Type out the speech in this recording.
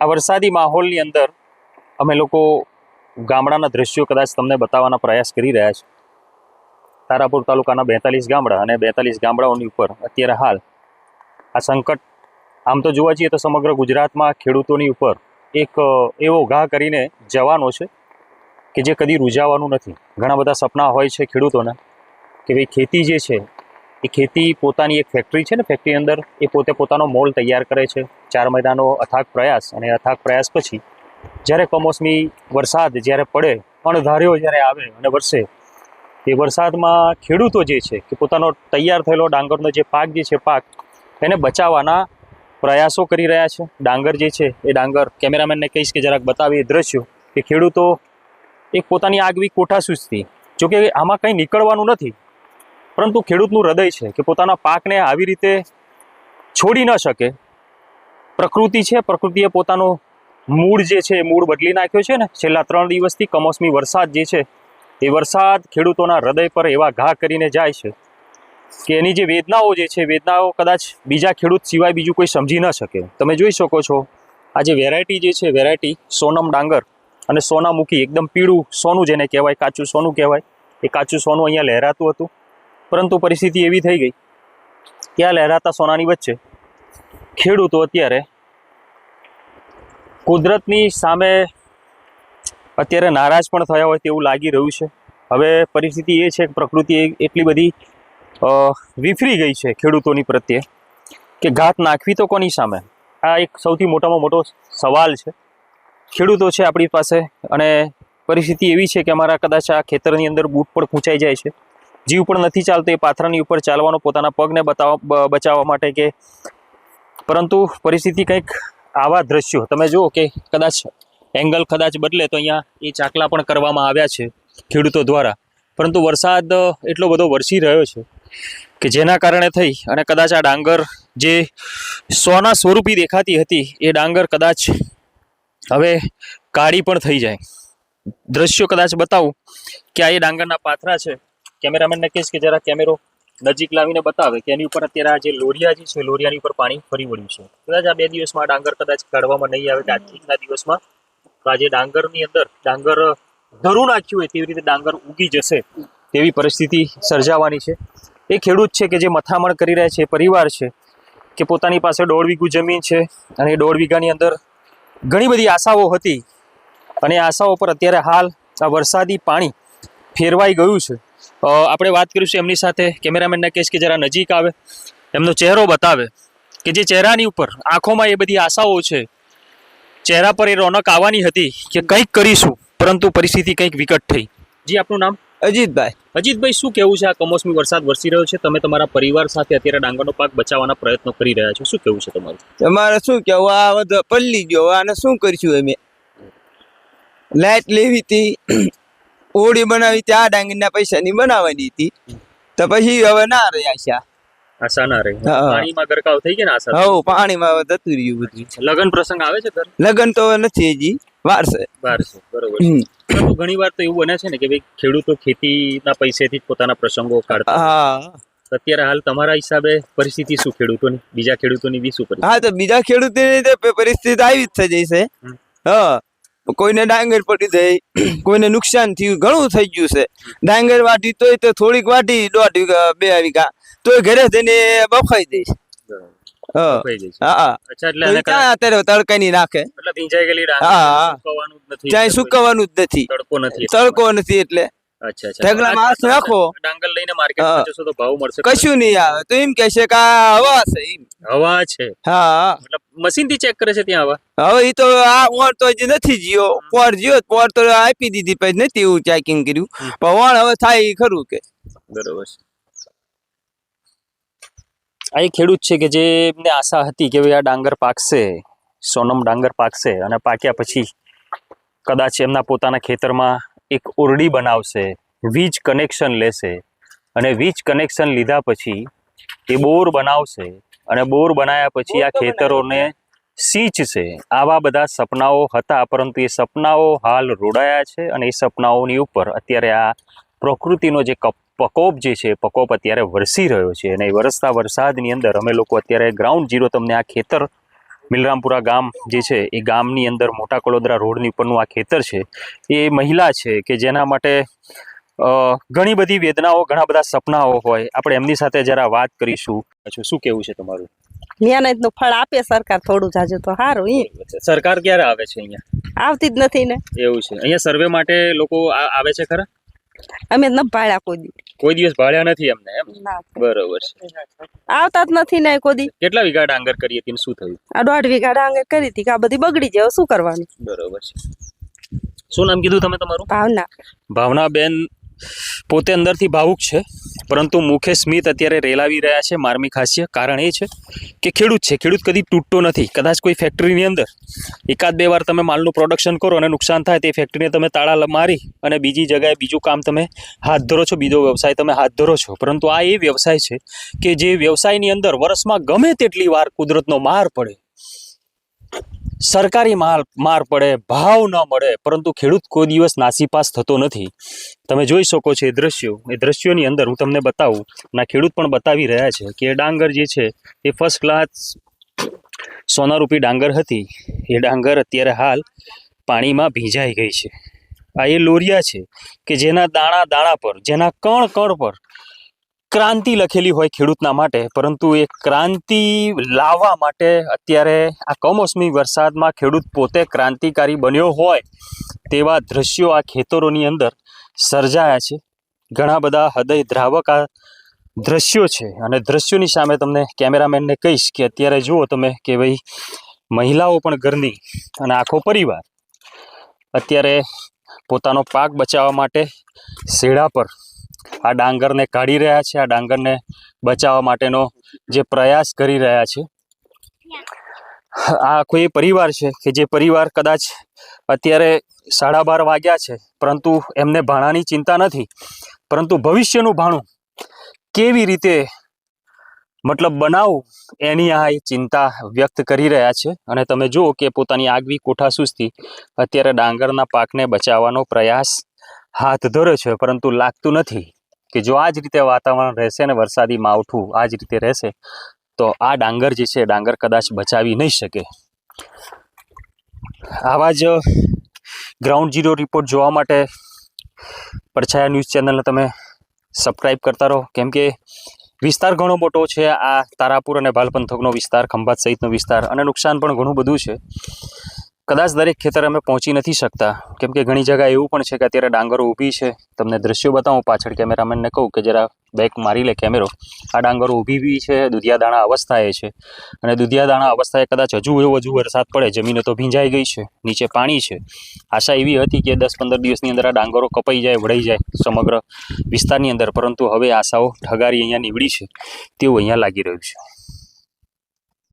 આ વરસાદી માહોલની અંદર અમે લોકો ગામડાના દ્રશ્યો કદાચ તમને બતાવવાના પ્રયાસ કરી રહ્યા છે. તારાપુર તાલુકાના બેતાલીસ ગામડા અને બેતાલીસ ગામડાઓની ઉપર અત્યારે હાલ આ સંકટ આમ તો જોવા જઈએ તો સમગ્ર ગુજરાતમાં ખેડૂતોની ઉપર એક એવો ઘા કરીને જવાનો છે કે જે કદી રૂજાવાનું નથી. ઘણા બધા સપના હોય છે ખેડૂતોના કે ભાઈ ખેતી જે છે એ ખેતી પોતાની એક ફેક્ટરી છે ને ફેક્ટરી અંદર એ પોતે પોતાનો મોલ તૈયાર કરે છે. ચાર મહિનાનો અથાગ પ્રયાસ અને અથાગ પ્રયાસ પછી જ્યારે કમોસમી વરસાદ જ્યારે પડે, અણધાર્યો જ્યારે આવે અને વરસે, એ વરસાદમાં ખેડૂતો જે છે કે પોતાનો તૈયાર થયેલો ડાંગરનો જે પાક જે છે પાક એને બચાવવાના પ્રયાસો કરી રહ્યા છે. ડાંગર જે છે, એ ડાંગર કેમેરામેનને કહીશ કે જરાક બતાવી દ્રશ્યો કે ખેડૂતો એક પોતાની આગવી કોઠા સૂચતી જોકે આમાં કંઈ નીકળવાનું નથી, પરંતુ ખેડૂતનું હૃદય છે કે પોતાના પાકને આવી રીતે છોડી ન શકે પ્રકૃતિ છે, પ્રકૃતિએ પોતાનો મૂળ જે છે મૂળ બદલી નાખ્યો છે ને, છેલ્લા ત્રણ દિવસથી કમોસમી વરસાદ જે છે એ વરસાદ ખેડૂતોના હૃદય પર એવા ઘા કરીને જાય છે કે એની જે વેદનાઓ જે છે, વેદનાઓ કદાચ બીજા ખેડૂત સિવાય બીજું કોઈ સમજી ન શકે. તમે જોઈ શકો છો, આ જે વેરાયટી જે છે વેરાયટી સોનમ ડાંગર અને સોનામુખી, એકદમ પીળું સોનું જેને કહેવાય, કાચું સોનું કહેવાય, એ કાચું સોનું અહીંયા લહેરાતું હતું. પરંતુ પરિસ્થિતિ એવી થઈ ગઈ કે આ લહેરાતા સોનાની વચ્ચે ખેડૂતો અત્યારે કુદરતની સામે અત્યારે નારાજ પણ થયા હોય તેવું લાગી રહ્યું છે. હવે પરિસ્થિતિ એ છે કે પ્રકૃતિ એટલી બધી વિફરી ગઈ છે ખેડૂતોની પ્રત્યે કે ઘાત નાખવી તો કોની સામે? આ એક સૌથી મોટામાં મોટો સવાલ છે. ખેડૂતો છે આપણી પાસે અને પરિસ્થિતિ એવી છે કે અમારા કદાચ આ ખેતરની અંદર બૂટ પણ ખૂંચાઈ જાય છે. જીવ પણ નથી ચાલતો એ પાથરાની ઉપર ચાલવાનો પોતાના પગને બતાવવા બચાવવા માટે કે પરંતુ પરિસ્થિતિ કંઈક આવા દ્રશ્યો. તમે જુઓ કે કદાચ એંગલ કદાચ બદલે તો અહીંયા એ ચાકલા પણ કરવામાં આવ્યા છે ખેડૂતો દ્વારા. પરંતુ વરસાદ એટલો બધો વરસી રહ્યો છે કે જેના કારણે થઈ અને કદાચ આ ડાંગર જે સોના સ્વરૂપી દેખાતી હતી, એ ડાંગર કદાચ હવે કાળી પણ થઈ જાય. દ્રશ્યો કદાચ બતાવું કે આ એ ડાંગરના પાથરા છે. કેમેરામેનને કહીશ કે જરા કેમેરો નજીક લાવીને બતાવે કે એની ઉપર અત્યારે આ જે લોરિયા જે છે, લોરિયાની ઉપર પાણી ફરી વળ્યું છે. કદાચ આ બે દિવસમાં ડાંગર કદાચ કાઢવામાં નહીં આવે કે આજના દિવસમાં. તો આજે ડાંગરની અંદર ડાંગર ધરું નાખ્યું હોય તેવી રીતે ડાંગર ઉગી જશે તેવી પરિસ્થિતિ સર્જાવાની છે. એ ખેડૂત છે કે જે મથામણ કરી રહ્યા છે પરિવાર છે કે પોતાની પાસે દોઢ વીઘું જમીન છે અને એ દોઢ વીઘાની અંદર ઘણી બધી આશાઓ હતી અને આશાઓ પર અત્યારે હાલ આ વરસાદી પાણી ફેરવાઈ ગયું છે. આપણે વાત કરીશું એમની સાથે કેમેરામેનના કેસ કે જરા નજીક આવે. એમનો ચહેરો બતાવે કે જે ચહેરાની ઉપર આંખોમાં એ બધી આશાઓ છે ચહેરા પર એ રોનક આવવાની હતી કે કંઈક કરીશું પરંતુ પરિસ્થિતિ કંઈક વિકટ થઈ. જી આપનું નામ? અજીતભાઈ. અજીતભાઈ શું કેવું છે આ કમોસમી વરસાદ વરસી રહ્યો છે? તમે તમારા પરિવાર સાથે અત્યારે ડાંગરનો પાક બચાવવાના પ્રયત્નો કરી રહ્યા છો. શું કેવું છે તમારું? તમારે શું કેવું? આ પલ્લી ગયો. આને શું કરીશું અમે? લાઈટ લેવી હતી. ઓળી બનાવી આ ડાંગર ના ડાંગરના પૈસાની બનાવવાની હતી. તો પછી હવે ના રહ્યા આશા. ના રહી. પાણીમાં ગરકાવ થઈ ગયા ને આશા પાણીમાં હવે જતું રહ્યું બધું. લગ્ન પ્રસંગ આવે છે લગન તો નથી હજી બરોબર ઘણી વાર તો એવું બને છે ને કે ભાઈ ખેડૂતો ખેતીના પૈસેથી જ પોતાના પ્રસંગો કાઢતા હા. અત્યારે હાલ તમારા હિસાબે પરિસ્થિતિ શું ખેડૂતોની? બીજા ખેડૂતોની બી શું પરિસ્થિતિ? હા તો બીજા ખેડૂતોની પરિસ્થિતિ આવી જ થઈ જશે. હા. કોઈને ડાંગર પડી જાય કોઈને નુકસાન થયું ઘણું થઈ ગયું છે. ડાંગર વાટી તોય તો થોડીક વાટી દોઢ વીઘા બે વીઘા તોય ઘરે જઈને બફાઈ દઈશ થઈ તડકો નથી એટલે. અચ્છા અચ્છા. ઢગલામાં હાથ નાખો. ડાંગર લઈને માર્કેટમાં જશો તો ભાવ મળશે. કશું નહીં આવે. તો એમ કે કે હવા છે એમ. હવા છે. હા. મતલબ મશીનથી ચેક કરે છે ત્યાં હવા? હવે તો આ ઓણ તો હજી નથી જીયો પોર જીયો પોર તો આપી દીધી પછી નથી એવું ચેકિંગ કર્યું. પણ ઓણ હવે થાય ખરું કે. બરોબર છે. આ એક ખેડૂત છે કે જે એમને આશા હતી કે ભાઈ આ ડાંગર પાકશે સોનમ ડાંગર પાકશે અને પાક્યા પછી કદાચ એમના પોતાના ખેતરમાં એક ઓરડી બનાવશે વીજ કનેક્શન લેશે અને વીજ કનેક્શન લીધા પછી એ બોર બનાવશે અને બોર બનાવ્યા પછી આ ખેતરોને સિંચશે. આવા બધા સપનાઓ હતા પરંતુ એ સપનાઓ હાલ રોડાયા છે અને એ સપનાઓની ઉપર અત્યારે આ પ્રકૃતિનો જે કપ પ્રકોપ જે છે પ્રકોપ અત્યારે વરસી રહ્યો છે અને એ વરસતા વરસાદની અંદર અમે લોકો અત્યારે ગ્રાઉન્ડ ઝીરો તમને આ ખેતર મિલરામપુરા ગામ જે છે એ ગામની અંદર મોટા કલોદરા રોડની ઉપરનું આ ખેતર છે એ મહિલા છે કે જેના માટે ઘણી બધી વેદનાઓ ઘણા બધા સપનાઓ હોય. આપણે એમની સાથે જરા વાત કરીશું. અચ્છા, શું કેવું છે તમારું? મહેનતનું ફળ આપે સરકાર થોડું જાજુ તો સારું ઈ. સરકાર ક્યારે આવે છે અહીંયા? આવતી જ નથી ને. એવું છે. અહીંયા સર્વે માટે લોકો આ- આવે છે ખરા? અમે ન ભાડ્યા કોઈ કોઈ દિવસ ભાળ્યા નથી અમને એમ બરોબર છે. આવતા જ નથી ને કોઈ દિવસ કેટલા વીઘા ડાંગર કરી હતી શું થયું? આ દોઢ વીઘા ડાંગર કરી હતી કે આ બધી બગડી જાય શું કરવાનું? બરોબર છે. શું નામ કીધું તમે તમારું? ભાવના. ભાવનાબેન પોતે અંદરથી ભાવુક છે, પરંતુ મુખે સ્મિત અત્યારે રેલાવી રહ્યા છે માર્મિક હાસ્ય. કારણ એ છે કે ખેડૂત છે, ખેડૂત કદી તૂટતો નથી. કદાચ કોઈ ફેક્ટરીની અંદર એકાદ બે વાર તમે માલનું પ્રોડક્શન કરો અને નુકસાન થાય તે ફેક્ટરીને તમે તાળા મારી અને બીજી જગ્યાએ બીજું કામ તમે હાથ ધરો છો, બીજો વ્યવસાય તમે હાથ ધરો છો. પરંતુ આ એ વ્યવસાય છે કે જે વ્યવસાયની અંદર વર્ષમાં ગમે તેટલી વાર કુદરતનો માર પડે સરકારી માલ માર પડે, ભાવ ન મળે, પરંતુ ખેડૂત કોઈ દિવસ નાસીપાસ થતો નથી. તમે જોઈ શકો છો એ દ્રશ્યો. એ દ્રશ્યોની અંદર હું તમને બતાવું. ના, ખેડૂત પણ બતાવી રહ્યા છે કે ડાંગર જે છે, એ ફર્સ્ટ ક્લાસ સોનારૂપી ડાંગર હતી. એ ડાંગર અત્યારે હાલ પાણીમાં ભીંજાઈ ગઈ છે. આ એ લોરિયા છે કે જેના દાણા દાણા પર, જેના કણ કણ પર ક્રાંતિ લખેલી હોય ખેડૂતના માટે, પરંતુ એ ક્રાંતિ લાવવા માટે અત્યારે આ કમોસમી વરસાદમાં ખેડૂત પોતે ક્રાંતિકારી બન્યો હોય તેવા દ્રશ્યો આ ખેતરોની અંદર સર્જાયા છે. ઘણા બધા હૃદય દ્રાવક આ દ્રશ્યો છે અને દ્રશ્યોની સામે તમને કેમેરામેનને કહીશ કે અત્યારે જુઓ તમે કે ભાઈ મહિલાઓ પણ ઘરની અને આખો પરિવાર અત્યારે પોતાનો પાક બચાવવા માટે શેડા પર આ ડાંગરને કાઢી રહ્યા છે. આ ડાંગરને બચાવવા માટેનો જે પ્રયાસ કરી રહ્યા છે. આ આખો એ પરિવાર છે કે જે પરિવાર કદાચ અત્યારે સાડા બાર વાગ્યા છે, પરંતુ એમને ભાણાની ચિંતા નથી. પરંતુ ભવિષ્યનું ભાણું કેવી રીતે મતલબ બનાવું એની આ ચિંતા વ્યક્ત કરી રહ્યા છે. અને તમે જુઓ કે પોતાની આગવી કોઠાસૂઝથી અત્યારે ડાંગરના પાકને બચાવવાનો પ્રયાસ હાથ ધર્યો છે, પરંતુ લાગતું નથી. કે જો આ જ રીતે વાતાવરણ રહેશે ને વરસાદી માવઠું આ જ રીતે રહેશે, તો આ ડાંગર જે છે, ડાંગર કદાચ બચાવી નહીં શકે. આવા જ ગ્રાઉન્ડ ઝીરો રિપોર્ટ જોવા માટે પડછાયા ન્યૂઝ ચેનલને તમે સબસ્ક્રાઈબ કરતા રહો. કેમ કે વિસ્તાર ઘણો મોટો છે, આ તારાપુર અને ભાલ પંથકનો વિસ્તાર, ખંભાત સહિતનો વિસ્તાર, અને નુકસાન પણ ઘણું બધું છે. કદાચ દરેક ખેતર અમે પહોંચી નથી શકતા. કેમ કે ઘણી જગ્યાએ એવું પણ છે કે અત્યારે ડાંગરો ઊભી છે. તમને દ્રશ્યો બતાવું પાછળ કેમેરામેનને કહું કે જરા બેક મારી લે કેમેરો. આ ડાંગરો ઊભી બી છે દુધિયા દાણા અવસ્થાએ છે. અને દુધિયા દાણા અવસ્થાએ કદાચ હજુ એવો હજુ વરસાદ પડે, જમીનો તો ભીંજાઈ ગઈ છે, નીચે પાણી છે. આશા એવી હતી કે દસ પંદર દિવસની અંદર આ ડાંગરો કપાઈ જાય, વળાઈ જાય સમગ્ર વિસ્તારની અંદર. પરંતુ હવે આશાઓ ઠગારી અહીંયા નીવડી છે. તેવું અહીંયા લાગી રહ્યું છે.